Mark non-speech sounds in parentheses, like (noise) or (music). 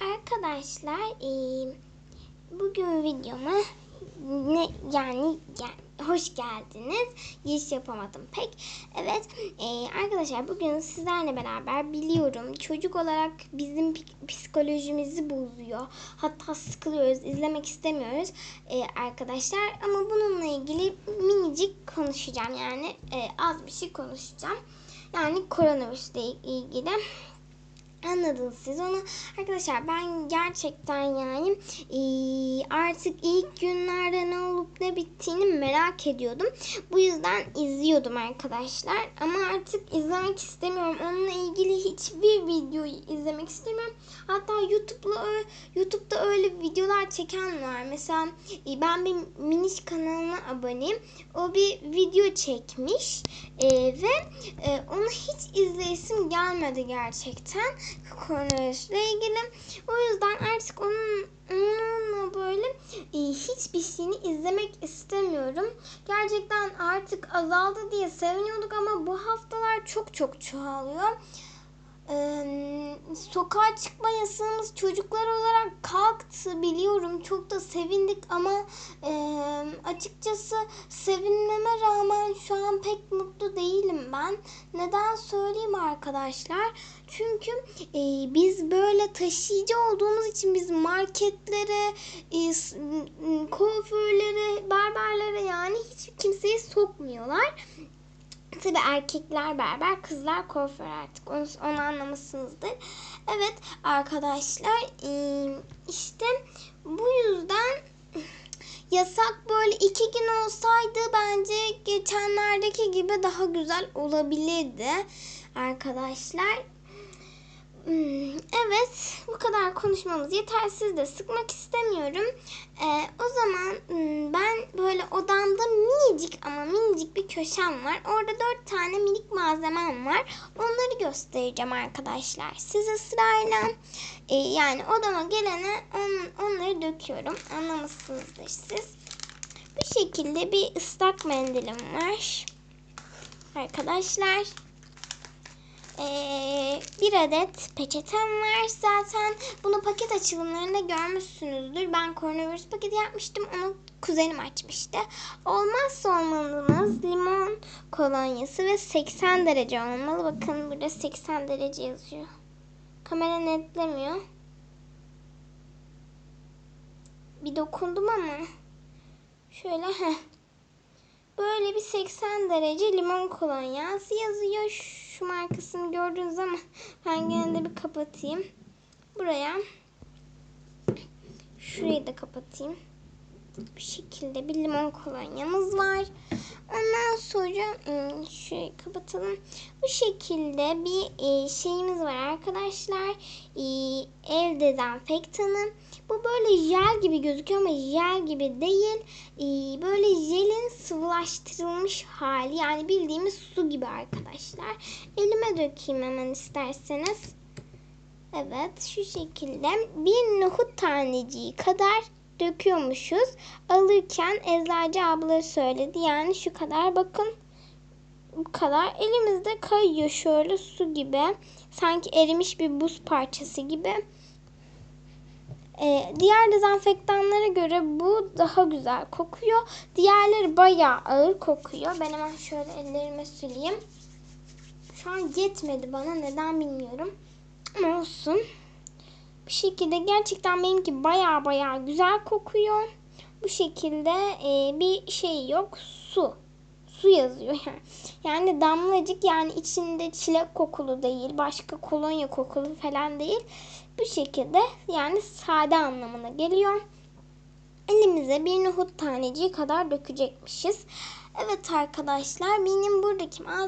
Arkadaşlar eee, bugün videoma ne yani, yani hoş geldiniz. Giriş yapamadım pek. Evet eee, arkadaşlar bugün sizlerle beraber biliyorum çocuk olarak bizim psikolojimizi bozuyor. Hatta sıkılıyoruz, izlemek istemiyoruz eee, arkadaşlar. Ama bununla ilgili minicik konuşacağım yani eee, az bir şey konuşacağım. Yani koronavirüsle ilgili. Anladınız siz onu. Arkadaşlar ben gerçekten yani eee, artık ilk günlerde ne olup ne bittiğini merak ediyordum. Bu yüzden izliyordum arkadaşlar. Ama artık izlemek istemiyorum. Onunla ilgili hiçbir videoyu izlemek istemiyorum. Hatta YouTube'la YouTube'da öyle videolar çeken var. Mesela e, ben bir miniş kanalına aboneyim. O bir video çekmiş E, ve e, onu hiç izleyesim gelmedi gerçekten koronavirüsle ilgili. O yüzden artık onun onunla böyle e, hiçbir şeyini izlemek istemiyorum. Gerçekten artık azaldı diye seviniyorduk ama bu haftalar çok çok çoğalıyor. Ee, sokağa çıkma yasağımız çocuklar olarak kalktı biliyorum çok da sevindik ama e, açıkçası sevinmeme rağmen şu an pek mutlu ben. Neden söyleyeyim arkadaşlar? Çünkü e, biz böyle taşıyıcı olduğumuz için biz marketlere, e, kuaförlere, berberlere yani hiç kimseyi sokmuyorlar. Tabi erkekler berber, kızlar kuaför artık. Onu, onu anlamışsınızdır. Evet arkadaşlar eee, işte bu yüzden (laughs) yasak iki gün olsaydı bence geçenlerdeki gibi daha güzel olabilirdi arkadaşlar. Hmm, Evet, bu kadar konuşmamız yeter. Siz de sıkmak istemiyorum. Ee, o zaman hmm, ben böyle odamda minicik ama minicik bir köşem var. Orada dört tane minik malzemem var. Onları göstereceğim arkadaşlar. Size sırayla e, yani odama gelene on, onları döküyorum. Anlamışsınızdır siz. Bu şekilde bir ıslak mendilim var. Arkadaşlar. Ee, bir adet peçetem var. Zaten bunu paket açılımlarında görmüşsünüzdür. Ben koronavirüs paketi yapmıştım. Onu kuzenim açmıştı. Olmazsa olmazımız limon kolonyası ve 80 derece olmalı. Bakın burada 80 derece yazıyor. Kamera netlemiyor. Bir dokundum ama. Şöyle heh. Böyle bir 80 derece limon kolonyası yazıyor. Şu markasını gördünüz ama ben gene de bir kapatayım. Buraya şurayı da kapatayım. Bu şekilde bir limon kolonyamız var. Ondan sonra ım, şurayı kapatalım. Bu şekilde bir e, şeyimiz var arkadaşlar. El dezenfektanı. Bu böyle jel gibi gözüküyor ama jel gibi değil. E, böyle jelin sıvılaştırılmış hali. Yani bildiğimiz su gibi arkadaşlar. Elime dökeyim hemen isterseniz. Evet şu şekilde bir nohut taneciği kadar döküyormuşuz. Alırken eczacı abla söyledi. Yani şu kadar bakın. Bu kadar. Elimizde kayıyor şöyle su gibi. Sanki erimiş bir buz parçası gibi. Ee, diğer dezenfektanlara göre bu daha güzel kokuyor. Diğerleri bayağı ağır kokuyor. Ben hemen şöyle ellerime süreyim. Şu an yetmedi bana. Neden bilmiyorum. Ama olsun. Bu şekilde gerçekten benimki baya baya güzel kokuyor. Bu şekilde e, bir şey yok. Su. Su yazıyor yani. (laughs) Yani damlacık yani içinde çilek kokulu değil. Başka kolonya kokulu falan değil. Bu şekilde yani sade anlamına geliyor. Elimize bir nohut taneciği kadar dökecekmişiz. Evet arkadaşlar benim buradaki